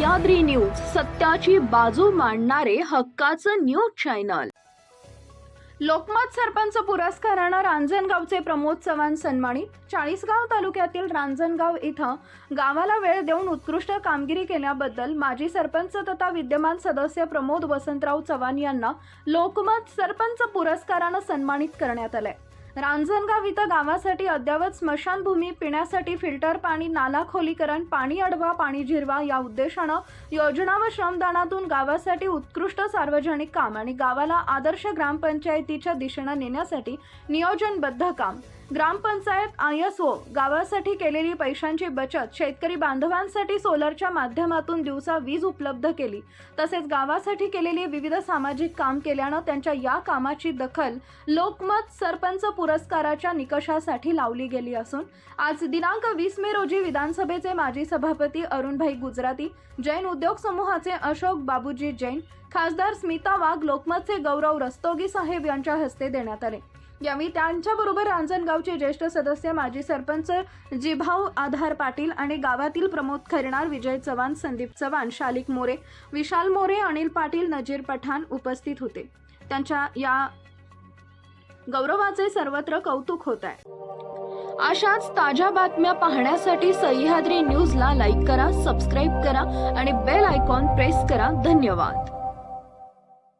याद्री news सत्याची बाजू मांडणारे हक्काचं न्यूज चॅनल. लोकमत सरपंच पुरस्कारानं रांजणगावचे प्रमोद चव्हाण सन्मानित. चाळीसगाव तालुक्यातील रांजणगाव इथं गावाला वेळ देऊन उत्कृष्ट कामगिरी केल्याबद्दल माजी सरपंच तथा विद्यमान सदस्य प्रमोद वसंतराव चव्हाण यांना लोकमत सरपंच पुरस्कारानं सन्मानित करण्यात आलंय. रांजणगाव इथं गावासाठी अद्ययावत स्मशानभूमी पिण्यासाठी फिल्टर पाणी नाला खोलीकरण पाणी अडवा पाणी जिरवा या उद्देशानं योजना व श्रमदानातून गावासाठी उत्कृष्ट सार्वजनिक काम आणि गावाला आदर्श ग्रामपंचायतीच्या दिशेनं नेण्यासाठी नियोजनबद्ध काम. ग्रामपंचायत आय एस ओ गावासाठी केलेली पैशांची बचत शेतकरी बांधवांसाठी सोलरच्या माध्यमातून दिवसा वीज उपलब्ध केली. तसेच गावासाठी केलेली विविध सामाजिक काम केल्यानं त्यांच्या या कामाची दखल लोकमत सरपंच पुरस्काराच्या निकषासाठी लावली गेली असून आज दिनांक वीस मे रोजी विधानसभेचे माजी सभापती अरुणभाई गुजराती जैन उद्योग समूहाचे अशोक बाबूजी जैन खासदार स्मिता वाघ लोकमतचे गौरव रस्तोगी साहेब यांच्या हस्ते देण्यात आले. यावेळी त्यांच्याबरोबर रांजणगावचे ज्येष्ठ सदस्य माजी सरपंच जिभाऊ आधार पाटील आणि गावातील प्रमोद खरणार विजय चव्हाण संदीप चव्हाण शालिक मोरे विशाल मोरे अनिल पाटील नजीर पठाण उपस्थित होते. त्यांच्या या गौरवाचे सर्वत्र कौतुक होत आहे. अशाच ताज्या बातम्या पाहण्यासाठी सह्याद्री न्यूजला लाईक करा सबस्क्राईब करा आणि बेल आयकॉन प्रेस करा. धन्यवाद.